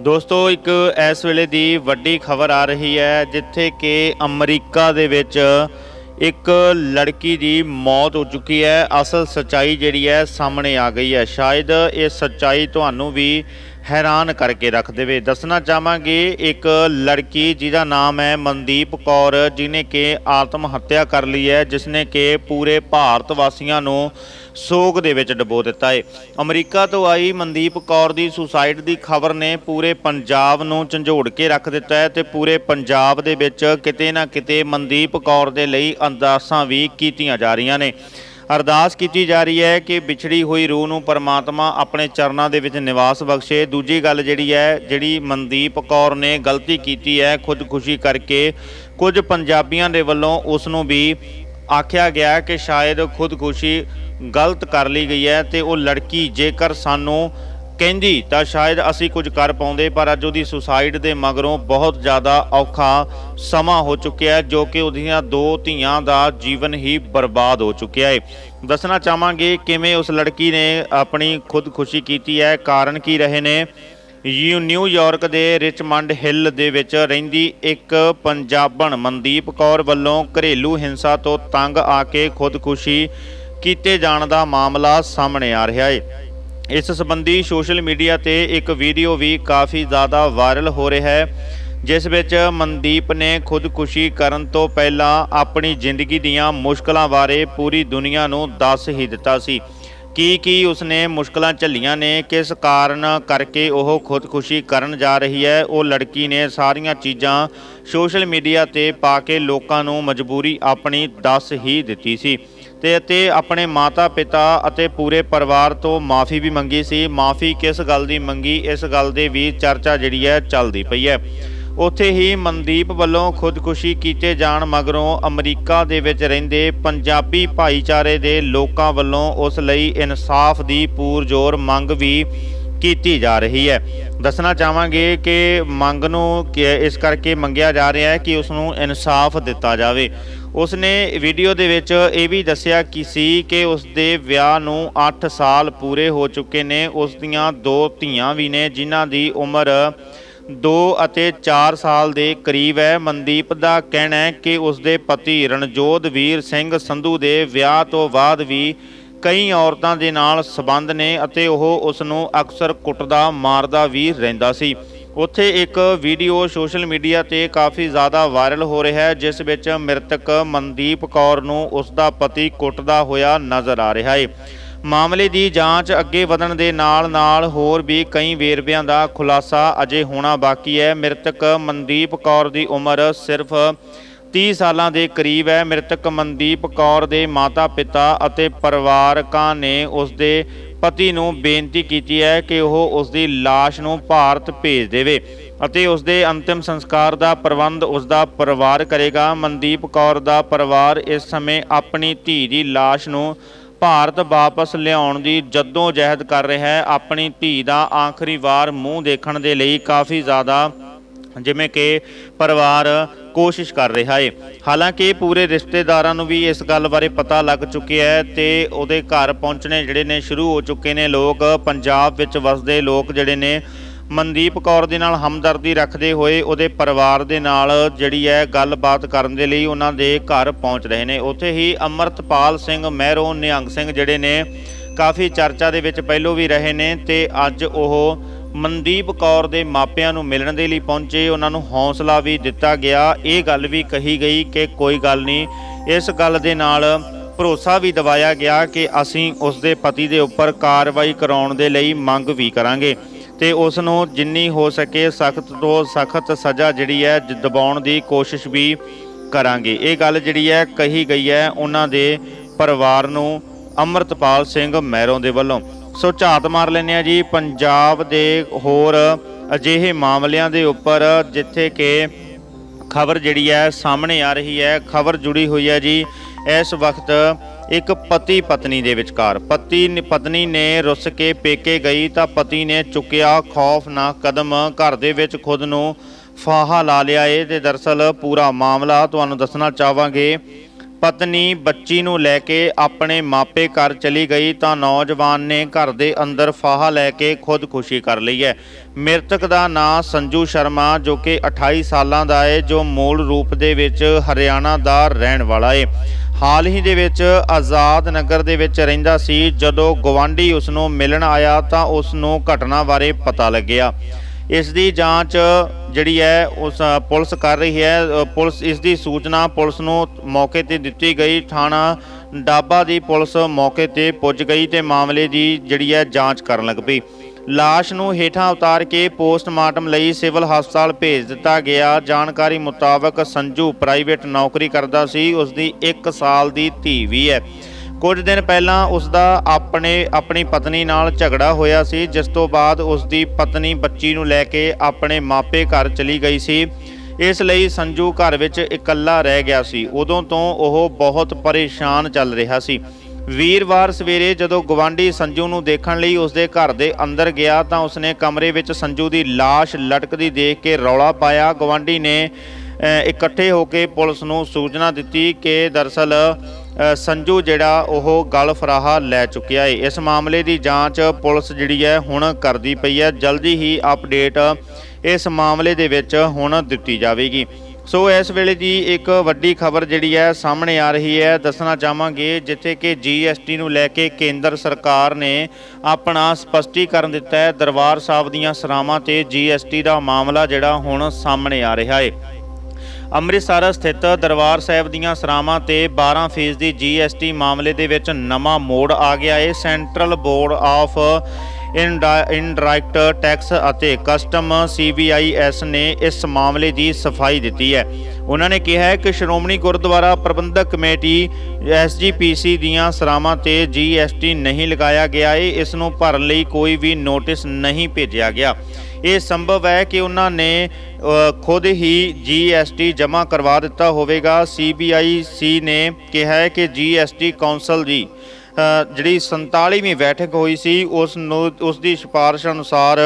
ਦੋਸਤੋ, ਇੱਕ ਇਸ ਵੇਲੇ ਦੀ ਵੱਡੀ ਖਬਰ ਆ ਰਹੀ ਹੈ, ਜਿੱਥੇ ਕਿ ਅਮਰੀਕਾ ਦੇ ਵਿੱਚ ਇੱਕ ਲੜਕੀ ਦੀ ਮੌਤ ਹੋ ਚੁੱਕੀ ਹੈ। ਅਸਲ ਸਚਾਈ ਜਿਹੜੀ ਹੈ ਸਾਹਮਣੇ ਆ ਗਈ ਹੈ। ਸ਼ਾਇਦ ਇਹ ਸਚਾਈ ਤੁਹਾਨੂੰ ਵੀ ਹੈਰਾਨ ਕਰਕੇ ਰੱਖ ਦੇਵੇ। ਦੱਸਣਾ ਚਾਹਾਂਗੇ, ਇੱਕ ਲੜਕੀ ਜਿਹਦਾ ਨਾਮ ਹੈ ਮਨਦੀਪ ਕੌਰ ਜਿਨੇ ਕਿ ਆਤਮ ਹੱਤਿਆ ਕਰ ਲਈ ਹੈ, ਜਿਸਨੇ ਕਿ ਪੂਰੇ ਭਾਰਤ ਵਾਸੀਆਂ ਨੂੰ ਸੋਗ ਦੇ ਵਿੱਚ ਡਬੋ ਦਿੱਤਾ ਹੈ। ਅਮਰੀਕਾ ਤੋਂ ਆਈ ਮਨਦੀਪ ਕੌਰ ਦੀ ਸੁਸਾਈਡ ਦੀ ਖਬਰ ਨੇ ਪੂਰੇ ਪੰਜਾਬ ਨੂੰ ਝੰਜੋੜ ਕੇ ਰੱਖ ਦਿੱਤਾ ਹੈ ਤੇ ਪੂਰੇ ਪੰਜਾਬ ਦੇ ਵਿੱਚ ਕਿਤੇ ਨਾ ਕਿਤੇ ਮਨਦੀਪ ਕੌਰ ਦੇ ਲਈ ਅੰਦਾਸਾਂ ਵੀ ਕੀਤੀਆਂ ਜਾ ਰਹੀਆਂ ਨੇ। ਅਰਦਾਸ ਕੀਤੀ ਜਾ ਰਹੀ ਹੈ ਕਿ ਵਿਛੜੀ ਹੋਈ ਰੂਹ ਨੂੰ ਪਰਮਾਤਮਾ ਆਪਣੇ ਚਰਨਾਂ ਦੇ ਵਿੱਚ ਨਿਵਾਸ ਬਖਸ਼ੇ। ਦੂਜੀ ਗੱਲ ਜਿਹੜੀ ਹੈ, ਜਿਹੜੀ ਮਨਦੀਪ ਕੌਰ ਨੇ ਗਲਤੀ ਕੀਤੀ ਹੈ ਖੁਦਕੁਸ਼ੀ ਕਰਕੇ, ਕੁਝ ਪੰਜਾਬੀਆਂ ਦੇ ਵੱਲੋਂ ਉਸ ਨੂੰ ਵੀ ਆਖਿਆ ਗਿਆ ਕਿ ਸ਼ਾਇਦ ਖੁਦਕੁਸ਼ੀ ਗਲਤ ਕਰ ਲਈ ਗਈ ਹੈ ਤੇ ਉਹ ਲੜਕੀ ਜੇਕਰ ਸਾਨੂੰ ਕਹਿੰਦੀ, ਤਾਂ ਸ਼ਾਇਦ ਅਸੀਂ ਕੁਝ ਕਰ ਪਾਉਂਦੇ, ਪਰ ਅੱਜ ਉਹਦੀ ਸੁਸਾਈਡ ਦੇ ਮਗਰੋਂ ਬਹੁਤ ਜ਼ਿਆਦਾ ਔਖਾ ਸਮਾਂ ਹੋ ਚੁੱਕਿਆ ਹੈ, ਜੋ ਕਿ ਉਹਦੀਆਂ ਦੋ ਧੀਆਂ ਦਾ ਜੀਵਨ ਹੀ ਬਰਬਾਦ ਹੋ ਚੁੱਕਿਆ ਹੈ। ਦੱਸਣਾ ਚਾਹਾਂਗੇ ਕਿਵੇਂ ਉਸ ਲੜਕੀ ਨੇ ਆਪਣੀ ਖੁਦਕੁਸ਼ੀ ਕੀਤੀ ਹੈ। ਕਾਰਨ ਕੀ ਰਹੇ ਨੇ? ਯੂ ਨਿਊਯਾਰਕ ਦੇ ਰਿਚਮੰਡ ਹਿੱਲ ਦੇ ਵਿੱਚ ਰਹਿੰਦੀ ਇੱਕ ਪੰਜਾਬਣ ਮਨਦੀਪ ਕੌਰ ਵੱਲੋਂ ਘਰੇਲੂ ਹਿੰਸਾ ਤੋਂ ਤੰਗ ਆ ਕੇ ਖੁਦਕੁਸ਼ੀ ਕੀਤੇ ਜਾਣ ਦਾ ਮਾਮਲਾ ਸਾਹਮਣੇ ਆ ਰਿਹਾ ਹੈ। ਇਸ ਸੰਬੰਧੀ ਸੋਸ਼ਲ ਮੀਡੀਆ ਤੇ ਇੱਕ ਵੀਡੀਓ ਵੀ ਕਾਫੀ ਜ਼ਿਆਦਾ ਵਾਇਰਲ ਹੋ ਰਿਹਾ ਹੈ, ਜਿਸ ਵਿੱਚ ਮਨਦੀਪ ਨੇ ਖੁਦਕੁਸ਼ੀ ਕਰਨ ਤੋਂ ਪਹਿਲਾਂ ਆਪਣੀ ਜ਼ਿੰਦਗੀ ਦੀਆਂ ਮੁਸ਼ਕਲਾਂ ਬਾਰੇ ਪੂਰੀ ਦੁਨੀਆ ਨੂੰ ਦੱਸ ਹੀ ਦਿੱਤਾ ਸੀ। ਕੀ ਕੀ ਉਸਨੇ ਮੁਸ਼ਕਲਾਂ ਝੱਲੀਆਂ ਨੇ, ਕਿਸ ਕਾਰਨ ਕਰਕੇ ਉਹ ਖੁਦਕੁਸ਼ੀ ਕਰਨ ਜਾ ਰਹੀ ਹੈ, ਉਹ ਲੜਕੀ ਨੇ ਸਾਰੀਆਂ ਚੀਜ਼ਾਂ ਸੋਸ਼ਲ ਮੀਡੀਆ ਤੇ ਪਾ ਕੇ ਲੋਕਾਂ ਨੂੰ ਮਜਬੂਰੀ ਆਪਣੀ ਦੱਸ ਹੀ ਦਿੱਤੀ ਸੀ। ਤੇ ਅਤੇ ਆਪਣੇ ਮਾਤਾ ਪਿਤਾ ਅਤੇ ਪੂਰੇ ਪਰਿਵਾਰ ਤੋਂ ਮਾਫੀ ਵੀ ਮੰਗੀ ਸੀ। ਮਾਫੀ ਕਿਸ ਗੱਲ ਦੀ ਮੰਗੀ? ਇਸ ਗੱਲ ਦੇ ਵੀ ਚਰਚਾ ਜਿਹੜੀ ਹੈ ਚੱਲਦੀ ਪਈ ਹੈ। ਉੱਥੇ ਹੀ ਮਨਦੀਪ ਵੱਲੋਂ ਖੁਦਕੁਸ਼ੀ ਕੀਤੇ ਜਾਣ ਮਗਰੋਂ ਅਮਰੀਕਾ ਦੇ ਵਿੱਚ ਰਹਿੰਦੇ ਪੰਜਾਬੀ ਭਾਈਚਾਰੇ ਦੇ ਲੋਕਾਂ ਵੱਲੋਂ ਉਸ ਲਈ ਇਨਸਾਫ ਦੀ ਪੂਰਜ਼ੋਰ ਮੰਗ ਵੀ ਕੀਤੀ ਜਾ ਰਹੀ ਹੈ। ਦੱਸਣਾ ਚਾਹਾਂਗੇ ਕਿ ਮੰਗ ਨੂੰ ਇਸ ਕਰਕੇ ਮੰਗਿਆ ਜਾ ਰਿਹਾ ਹੈ ਕਿ ਉਸ ਨੂੰ ਇਨਸਾਫ ਦਿੱਤਾ ਜਾਵੇ। ਉਸ ਨੇ ਵੀਡੀਓ ਦੇ ਵਿੱਚ ਇਹ ਵੀ ਦੱਸਿਆ ਕਿ ਸੀ ਕਿ ਉਸ ਦੇ ਵਿਆਹ ਨੂੰ 8 ਸਾਲ ਪੂਰੇ ਹੋ ਚੁੱਕੇ ਨੇ। ਉਸ ਦੀਆਂ ਦੋ ਧੀਆਂ ਵੀ ਨੇ, ਜਿਨ੍ਹਾਂ ਦੀ ਉਮਰ 2 ਅਤੇ 4 ਸਾਲ ਦੇ ਕਰੀਬ ਹੈ। ਮਨਦੀਪ ਦਾ ਕਹਿਣਾ ਹੈ ਕਿ ਉਸ ਦੇ ਪਤੀ ਰਣਜੋਤ ਵੀਰ ਸਿੰਘ ਸੰਧੂ ਦੇ ਵਿਆਹ ਤੋਂ ਬਾਅਦ ਵੀ ਕਈ ਔਰਤਾਂ ਦੇ ਨਾਲ ਸਬੰਧ ਨੇ ਅਤੇ ਉਹ ਉਸ ਨੂੰ ਅਕਸਰ ਕੁੱਟਦਾ, ਮਾਰਦਾ ਵੀ ਰਹਿੰਦਾ ਸੀ। ਉੱਥੇ ਇੱਕ ਵੀਡੀਓ ਸੋਸ਼ਲ ਮੀਡੀਆ ਤੇ ਕਾਫੀ ਜ਼ਿਆਦਾ ਵਾਇਰਲ ਹੋ ਰਿਹਾ ਹੈ, ਜਿਸ ਵਿੱਚ ਮ੍ਰਿਤਕ ਮਨਦੀਪ ਕੌਰ ਨੂੰ ਉਸ ਦਾ ਪਤੀ ਕੁੱਟਦਾ ਹੋਇਆ ਨਜ਼ਰ ਆ ਰਿਹਾ ਹੈ। ਮਾਮਲੇ ਦੀ ਜਾਂਚ ਅੱਗੇ ਵਧਣ ਦੇ ਨਾਲ-ਨਾਲ ਹੋਰ ਵੀ ਕਈ ਵੇਰਵਿਆਂ ਦਾ ਖੁਲਾਸਾ ਅਜੇ ਹੋਣਾ ਬਾਕੀ ਹੈ। ਮ੍ਰਿਤਕ ਮਨਦੀਪ ਕੌਰ ਦੀ ਉਮਰ ਸਿਰਫ 30 ਸਾਲਾਂ ਦੇ ਕਰੀਬ ਹੈ। ਮ੍ਰਿਤਕ ਮਨਦੀਪ ਕੌਰ ਦੇ ਮਾਤਾ-ਪਿਤਾ ਅਤੇ ਪਰਿਵਾਰਕਾਂ ਨੇ ਉਸ ਦੇ ਪਤੀ ਨੂੰ ਬੇਨਤੀ ਕੀਤੀ ਹੈ ਕਿ ਉਹ ਉਸ ਦੀ ਲਾਸ਼ ਨੂੰ ਭਾਰਤ ਭੇਜ ਦੇਵੇ ਅਤੇ ਉਸ ਦੇ ਅੰਤਿਮ ਸੰਸਕਾਰ ਦਾ ਪ੍ਰਬੰਧ ਉਸ ਦਾ ਪਰਿਵਾਰ ਕਰੇਗਾ। ਮਨਦੀਪ ਕੌਰ ਦਾ ਪਰਿਵਾਰ ਇਸ ਸਮੇਂ ਆਪਣੀ ਧੀ ਦੀ ਲਾਸ਼ ਨੂੰ ਭਾਰਤ ਵਾਪਸ ਲਿਆਉਣ ਦੀ ਜੱਦੋਂ ਜਹਿਦ ਕਰ ਰਿਹਾ ਹੈ। ਆਪਣੀ ਧੀ ਦਾ ਆਖਰੀ ਵਾਰ ਮੂੰਹ ਦੇਖਣ ਦੇ ਲਈ ਕਾਫੀ ਜ਼ਿਆਦਾ ਜਿਵੇਂ ਕਿ ਪਰਿਵਾਰ ਕੋਸ਼ਿਸ਼ ਕਰ ਰਿਹਾ ਹੈ ਹਾਲਾਂਕਿ ਪੂਰੇ ਰਿਸ਼ਤੇਦਾਰਾਂ ਨੂੰ ਵੀ ਇਸ ਗੱਲ ਬਾਰੇ ਪਤਾ ਲੱਗ ਚੁੱਕਿਆ ਹੈ ਤੇ ਉਹਦੇ ਘਰ ਪਹੁੰਚਣੇ ਜਿਹੜੇ ਨੇ ਸ਼ੁਰੂ ਹੋ ਚੁੱਕੇ ਨੇ। ਲੋਕ ਪੰਜਾਬ ਵਿੱਚ ਵਸਦੇ ਲੋਕ ਜਿਹੜੇ ਨੇ ਮਨਦੀਪ ਕੌਰ ਦੇ ਨਾਲ ਹਮਦਰਦੀ ਰੱਖਦੇ ਹੋਏ ਉਹਦੇ ਪਰਿਵਾਰ ਦੇ ਨਾਲ ਜਿਹੜੀ ਹੈ ਗੱਲਬਾਤ ਕਰਨ ਦੇ ਲਈ ਉਹਨਾਂ ਦੇ ਘਰ ਪਹੁੰਚ ਰਹੇ ਨੇ। ਉੱਥੇ ਹੀ ਅਮਰਤਪਾਲ ਸਿੰਘ ਮਹਿਰੋਂ ਨਿਹੰਗ ਸਿੰਘ ਜਿਹੜੇ ਨੇ ਕਾਫੀ ਚਰਚਾ ਦੇ ਵਿੱਚ ਪਹਿਲੋਂ ਵੀ ਰਹੇ ਨੇ ਤੇ ਅੱਜ ਉਹ ਮਨਦੀਪ ਕੌਰ ਦੇ ਮਾਪਿਆਂ ਨੂੰ ਮਿਲਣ ਦੇ ਲਈ ਪਹੁੰਚੇ, ਉਹਨਾਂ ਨੂੰ ਹੌਸਲਾ ਵੀ ਦਿੱਤਾ ਗਿਆ। ਇਹ ਗੱਲ ਵੀ ਕਹੀ ਗਈ ਕਿ ਕੋਈ ਗੱਲ ਨਹੀਂ। ਇਸ ਗੱਲ ਦੇ ਨਾਲ ਭਰੋਸਾ ਵੀ ਦਿਵਾਇਆ ਗਿਆ ਕਿ ਅਸੀਂ ਉਸ ਦੇ ਪਤੀ ਦੇ ਉੱਪਰ ਕਾਰਵਾਈ ਕਰਾਉਣ ਦੇ ਲਈ ਮੰਗ ਵੀ ਕਰਾਂਗੇ ਤੇ ਉਸ ਨੂੰ ਜਿੰਨੀ ਹੋ ਸਕੇ ਸਖਤ ਤੋਂ ਸਖਤ ਸਜ਼ਾ ਜਿਹੜੀ ਹੈ ਦਬਾਉਣ ਦੀ ਕੋਸ਼ਿਸ਼ ਵੀ ਕਰਾਂਗੇ। ਇਹ ਗੱਲ ਜਿਹੜੀ ਹੈ ਕਹੀ ਗਈ ਹੈ, ਉਹਨਾਂ ਦੇ ਪਰਿਵਾਰ ਨੂੰ ਅਮਰਤਪਾਲ ਸਿੰਘ ਮਹਿਰੋਂ ਦੇ ਵੱਲੋਂ। ਸੋ ਝਾਤ ਮਾਰ ਲੈਂਦੇ ਆ ਜੀ। ਪੰਜਾਬ ਦੇ ਹੋਰ ਅਜਿਹੇ ਮਾਮਲਿਆਂ ਦੇ ਉੱਪਰ ਜਿੱਥੇ ਕਿ ਖਬਰ ਜਿਹੜੀ ਹੈ ਸਾਹਮਣੇ ਆ ਰਹੀ ਹੈ, ਖਬਰ ਜੁੜੀ ਹੋਈ ਹੈ ਜੀ। ਇਸ ਵਕਤ ਇੱਕ ਪਤੀ ਪਤਨੀ ਦੇ ਵਿਚਕਾਰ, ਪਤੀ ਪਤਨੀ ਨੇ ਰੁੱਸ ਕੇ ਪੇਕੇ ਗਈ ਤਾਂ ਪਤੀ ਨੇ ਚੁੱਕਿਆ ਖੌਫਨਾਕ ਕਦਮ, ਘਰ ਦੇ ਵਿੱਚ ਖੁਦ ਨੂੰ ਫਾਹਾ ਲਾ ਲਿਆ। ਏ ਤੇ ਦਰਸਲ ਪੂਰਾ ਮਾਮਲਾ ਤੁਹਾਨੂੰ ਦੱਸਣਾ ਚਾਹਾਂਗੇ। ਪਤਨੀ ਬੱਚੀ ਨੂੰ ਲੈ ਕੇ ਆਪਣੇ ਮਾਪੇ ਘਰ ਚਲੀ ਗਈ ਤਾਂ ਨੌਜਵਾਨ ਨੇ ਘਰ ਦੇ ਅੰਦਰ ਫਾਹਾ ਲੈ ਕੇ ਖੁਦਕੁਸ਼ੀ ਕਰ ਲਈ ਹੈ। ਮ੍ਰਿਤਕ ਦਾ ਨਾਂ ਸੰਜੂ ਸ਼ਰਮਾ, ਜੋ ਕਿ 28 ਸਾਲਾਂ ਦਾ ਹੈ, ਜੋ ਮੂਲ ਰੂਪ ਦੇ ਵਿੱਚ ਹਰਿਆਣਾ ਦਾ ਰਹਿਣ ਵਾਲਾ ਹੈ ਹਾਲ ਹੀ ਦੇ ਵਿੱਚ ਆਜ਼ਾਦ ਨਗਰ ਦੇ ਵਿੱਚ ਰਹਿੰਦਾ ਸੀ। ਜਦੋਂ ਗਵਾਂਢੀ ਉਸ ਨੂੰ ਮਿਲਣ ਆਇਆ ਤਾਂ ਉਸ ਨੂੰ ਘਟਨਾ ਬਾਰੇ ਪਤਾ ਲੱਗਿਆ। ਇਸ ਦੀ ਜਾਂਚ ਜਿਹੜੀ ਹੈ, ਉਸ ਪੁਲਿਸ ਕਰ ਰਹੀ ਹੈ। ਪੁਲਿਸ ਇਸ ਦੀ ਸੂਚਨਾ ਪੁਲਿਸ ਨੂੰ ਮੌਕੇ ਤੇ ਦਿੱਤੀ ਗਈ। ਥਾਣਾ ਡਾਬਾ ਦੀ ਪੁਲਿਸ ਮੌਕੇ ਤੇ ਪੁੱਜ ਗਈ ਤੇ ਮਾਮਲੇ ਦੀ ਜਿਹੜੀ ਹੈ, ਜਾਂਚ ਕਰਨ ਲੱਗ ਪਈ। ਲਾਸ਼ ਨੂੰ ਹੇਠਾਂ ਉਤਾਰ ਕੇ ਪੋਸਟਮਾਰਟਮ ਲਈ ਸਿਵਲ ਹਸਪਤਾਲ ਭੇਜ ਦਿੱਤਾ ਗਿਆ। ਜਾਣਕਾਰੀ ਮੁਤਾਬਕ ਸੰਜੂ ਪ੍ਰਾਈਵੇਟ ਨੌਕਰੀ ਕਰਦਾ ਸੀ। ਉਸ ਦੀ 1 ਸਾਲ ਦੀ ਧੀ ਵੀ ਹੈ। ਕੁਝ ਦਿਨ ਪਹਿਲਾਂ ਉਸ ਦਾ ਆਪਣੇ, ਆਪਣੀ ਪਤਨੀ ਨਾਲ ਝਗੜਾ ਹੋਇਆ ਸੀ, ਜਿਸ ਤੋਂ ਬਾਅਦ ਉਸ ਦੀ ਪਤਨੀ ਬੱਚੀ ਨੂੰ ਲੈ ਕੇ ਆਪਣੇ ਮਾਪੇ ਘਰ ਚਲੀ ਗਈ ਸੀ। ਇਸ ਲਈ ਸੰਜੂ ਘਰ ਵਿੱਚ ਇਕੱਲਾ ਰਹਿ ਗਿਆ ਸੀ। ਉਦੋਂ ਤੋਂ ਉਹ ਬਹੁਤ ਪਰੇਸ਼ਾਨ ਚੱਲ ਰਿਹਾ ਸੀ। ਵੀਰਵਾਰ ਸਵੇਰੇ ਜਦੋਂ ਗਵਾਂਢੀ ਸੰਜੂ ਨੂੰ ਦੇਖਣ ਲਈ ਉਸਦੇ ਘਰ ਦੇ ਅੰਦਰ ਗਿਆ ਤਾਂ ਉਸਨੇ ਕਮਰੇ ਵਿੱਚ ਸੰਜੂ ਦੀ ਲਾਸ਼ ਲਟਕਦੀ ਦੇਖ ਕੇ ਰੌਲਾ ਪਾਇਆ। ਗਵਾਂਢੀ ਨੇ ਇਕੱਠੇ ਹੋ ਕੇ ਪੁਲਿਸ ਨੂੰ ਸੂਚਨਾ ਦਿੱਤੀ ਕਿ ਦਰਸਲ ਸੰਜੂ ਜਿਹੜਾ ਉਹ ਗਲ ਫਰਾਹਾ ਲੈ ਚੁੱਕਿਆ ਹੈ ਇਸ ਮਾਮਲੇ ਦੀ ਜਾਂਚ ਪੁਲਿਸ ਜਿਹੜੀ ਹੈ ਹੁਣ ਕਰਦੀ ਪਈ ਹੈ। ਜਲਦੀ ਹੀ ਅਪਡੇਟ ਇਸ ਮਾਮਲੇ ਦੇ ਵਿੱਚ ਹੁਣ ਦਿੱਤੀ ਜਾਵੇਗੀ। ਸੋ ਇਸ ਵੇਲੇ ਦੀ ਇੱਕ ਵੱਡੀ ਖਬਰ ਜਿਹੜੀ ਹੈ ਸਾਹਮਣੇ ਆ ਰਹੀ ਹੈ। ਦੱਸਣਾ ਚਾਹਾਂਗੇ ਜਿੱਥੇ ਕਿ ਜੀਐਸਟੀ ਨੂੰ ਲੈ ਕੇ ਕੇਂਦਰ ਸਰਕਾਰ ਨੇ ਆਪਣਾ ਸਪਸ਼ਟੀਕਰਨ ਦਿੱਤਾ ਹੈ। ਦਰਬਾਰ ਸਾਹਿਬ ਦੀਆਂ ਸਰਾਵਾਂ ਤੇ ਜੀਐਸਟੀ ਦਾ ਮਾਮਲਾ ਜਿਹੜਾ ਹੁਣ ਸਾਹਮਣੇ ਆ ਰਿਹਾ ਹੈ ਅੰਮ੍ਰਿਤਸਰ ਸਥਿਤ ਦਰਬਾਰ ਸਾਹਿਬ ਦੀਆਂ ਸਰਾਵਾਂ ਤੇ 12 ਫੀਸਦੀ ਜੀਐਸਟੀ ਮਾਮਲੇ ਦੇ ਵਿੱਚ ਨਵਾਂ ਮੋੜ ਆ ਗਿਆ ਹੈ central board of indirect tax ਅਤੇ ਕਸਟਮ ਸੀਬੀਆਈਐਸ ਨੇ ਇਸ ਮਾਮਲੇ ਦੀ ਸਫ਼ਾਈ ਦਿੱਤੀ ਹੈ। ਉਹਨਾਂ ਨੇ ਕਿਹਾ ਹੈ ਕਿ ਸ਼੍ਰੋਮਣੀ ਗੁਰਦੁਆਰਾ ਪ੍ਰਬੰਧਕ ਕਮੇਟੀ ਐਸਜੀਪੀਸੀ ਦੀਆਂ ਸਰਾਵਾਂ ਤੇ ਜੀਐਸਟੀ ਨਹੀਂ ਲਗਾਇਆ ਗਿਆ ਹੈ ਇਸ ਨੂੰ ਭਰਨ ਲਈ ਕੋਈ ਵੀ ਨੋਟਿਸ ਨਹੀਂ ਭੇਜਿਆ ਗਿਆ। ਇਹ ਸੰਭਵ ਹੈ ਕਿ ਉਹਨਾਂ ਨੇ ਖੁਦ ਹੀ ਜੀਐਸਟੀ ਜਮ੍ਹਾਂ ਕਰਵਾ ਦਿੱਤਾ ਹੋਵੇਗਾ। ਸੀਬੀਆਈਸੀ ਨੇ ਕਿਹਾ ਹੈ ਕਿ ਜੀਐਸਟੀ ਕੌਂਸਲ ਦੀ ਜਿਹੜੀ 47ਵੀਂ ਬੈਠਕ ਹੋਈ ਸੀ, ਉਸ ਨੂੰ, ਉਸ ਦੀ ਸਿਫਾਰਿਸ਼ ਅਨੁਸਾਰ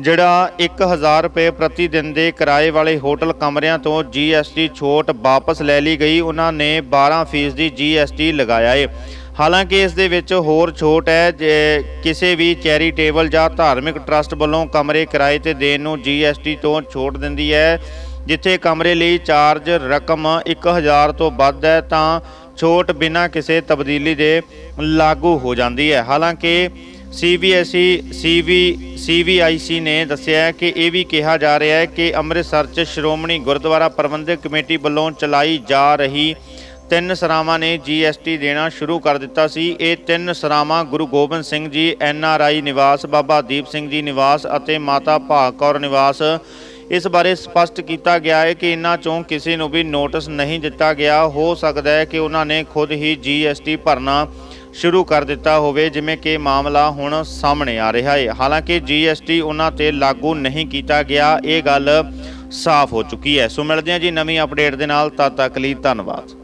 ਜਿਹੜਾ 1000 ਰੁਪਏ ਪ੍ਰਤੀ ਦਿਨ ਦੇ ਕਿਰਾਏ ਵਾਲੇ ਹੋਟਲ ਕਮਰਿਆਂ ਤੋਂ ਜੀਐਸਟੀ ਛੋਟ ਵਾਪਸ ਲੈ ਲਈ ਗਈ। ਉਹਨਾਂ ਨੇ 12% ਦੀ ਜੀਐਸਟੀ ਲਗਾਇਆ ਏ। ਹਾਲਾਂਕਿ ਇਸ ਦੇ ਵਿੱਚ ਹੋਰ ਛੋਟ ਹੈ, ਜੇ ਕਿਸੇ ਵੀ ਚੈਰੀਟੇਬਲ ਜਾਂ ਧਾਰਮਿਕ ਟਰਸਟ ਵੱਲੋਂ ਕਮਰੇ ਕਿਰਾਏ ਤੇ ਦੇਣ ਨੂੰ ਜੀਐਸਟੀ ਤੋਂ ਛੋਟ ਦਿੰਦੀ ਹੈ, ਜਿੱਥੇ ਕਮਰੇ ਲਈ ਚਾਰਜ ਰਕਮ 1000 ਤੋਂ ਵੱਧ ਹੈ, ਤਾਂ ਛੋਟ ਬਿਨਾਂ ਕਿਸੇ ਤਬਦੀਲੀ ਦੇ ਲਾਗੂ ਹੋ ਜਾਂਦੀ ਹੈ। ਹਾਲਾਂਕਿ ਸੀਬੀਐਸਈ ਸੀਬੀ ਸੀਬੀਆਈਸੀ ਨੇ ਦੱਸਿਆ ਕਿ ਇਹ ਵੀ ਕਿਹਾ ਜਾ ਰਿਹਾ ਹੈ ਕਿ ਅੰਮ੍ਰਿਤਸਰ 'ਚ ਸ਼੍ਰੋਮਣੀ ਗੁਰਦੁਆਰਾ ਪ੍ਰਬੰਧਕ ਕਮੇਟੀ ਵੱਲੋਂ ਚਲਾਈ ਜਾ ਰਹੀ ਤਿੰਨ ਸਰਾਵਾਂ ਨੇ ਜੀਐਸਟੀ ਦੇਣਾ ਸ਼ੁਰੂ ਕਰ ਦਿੱਤਾ ਸੀ। ਇਹ ਤਿੰਨ ਸਰਾਵਾਂ ਗੁਰੂ ਗੋਬਿੰਦ ਸਿੰਘ ਜੀ ਐਨਆਰਆਈ ਨਿਵਾਸ, ਬਾਬਾ ਦੀਪ ਸਿੰਘ ਜੀ ਨਿਵਾਸ ਅਤੇ ਮਾਤਾ ਭਾਗ ਕੌਰ ਨਿਵਾਸ। ਇਸ ਬਾਰੇ ਸਪਸ਼ਟ ਕੀਤਾ ਗਿਆ ਹੈ ਕਿ ਇਹਨਾਂ ਚੋਂ ਕਿਸੇ ਨੂੰ ਵੀ ਨੋਟਿਸ ਨਹੀਂ ਦਿੱਤਾ ਗਿਆ। ਹੋ ਸਕਦਾ ਹੈ ਕਿ ਉਹਨਾਂ ਨੇ ਖੁਦ ਹੀ ਜੀਐਸਟੀ ਭਰਨਾ ਸ਼ੁਰੂ ਕਰ ਦਿੱਤਾ ਹੋਵੇ, ਜਿਵੇਂ ਕਿ ਮਾਮਲਾ ਹੁਣ ਸਾਹਮਣੇ ਆ ਰਿਹਾ ਹੈ। ਹਾਲਾਂਕਿ ਜੀਐਸਟੀ ਉਹਨਾਂ ਤੇ ਲਾਗੂ ਨਹੀਂ ਕੀਤਾ ਗਿਆ, ਇਹ ਗੱਲ ਸਾਫ਼ ਹੋ ਚੁੱਕੀ ਹੈ। ਸੋ ਮਿਲਦੇ ਹਾਂ ਜੀ ਨਵੀਂ ਅਪਡੇਟ ਦੇ ਨਾਲ। ਤਦ ਤੱਕ ਲਈ ਧੰਨਵਾਦ।